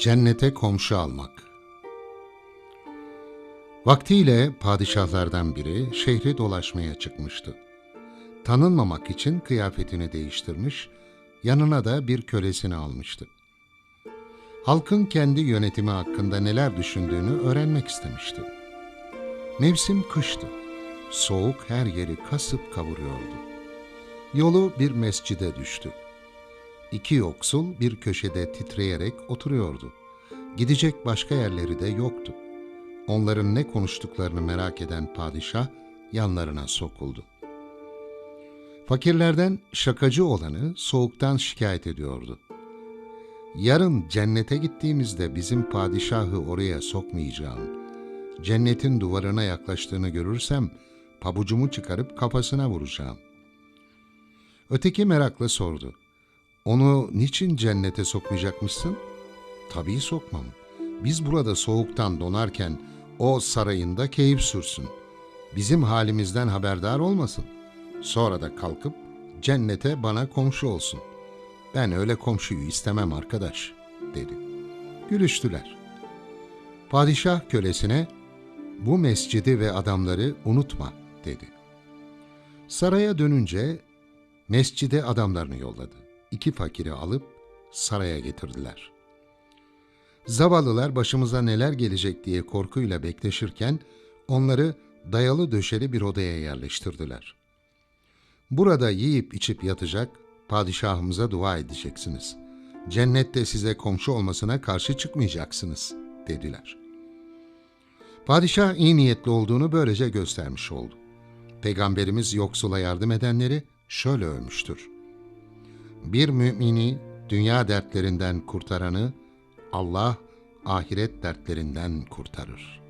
Cennete komşu almak. Vaktiyle padişahlardan biri şehri dolaşmaya çıkmıştı. Tanınmamak için kıyafetini değiştirmiş, yanına da bir kölesini almıştı. Halkın kendi yönetimi hakkında neler düşündüğünü öğrenmek istemişti. Mevsim kıştı. Soğuk her yeri kasıp kavuruyordu. Yolu bir mescide düştü. İki yoksul bir köşede titreyerek oturuyordu. Gidecek başka yerleri de yoktu. Onların ne konuştuklarını merak eden padişah yanlarına sokuldu. Fakirlerden şakacı olanı soğuktan şikayet ediyordu. Yarın cennete gittiğimizde bizim padişahı oraya sokmayacağım. Cennetin duvarına yaklaştığını görürsem pabucumu çıkarıp kafasına vuracağım. Öteki merakla sordu. Onu niçin cennete sokmayacakmışsın? Tabii sokmam. Biz burada soğuktan donarken o sarayında keyif sürsün. Bizim halimizden haberdar olmasın. Sonra da kalkıp cennete bana komşu olsun. Ben öyle komşuyu istemem arkadaş, dedi. Gülüştüler. Padişah kölesine, bu mescidi ve adamları unutma, dedi. Saraya dönünce mescide adamlarını yolladı. İki fakiri alıp saraya getirdiler. Zavallılar başımıza neler gelecek diye korkuyla bekleşirken onları dayalı döşeli bir odaya yerleştirdiler. Burada yiyip içip yatacak, padişahımıza dua edeceksiniz. Cennette size komşu olmasına karşı çıkmayacaksınız, dediler. Padişah iyi niyetli olduğunu böylece göstermiş oldu. Peygamberimiz yoksula yardım edenleri şöyle övmüştür. Bir mümini dünya dertlerinden kurtaranı Allah ahiret dertlerinden kurtarır.''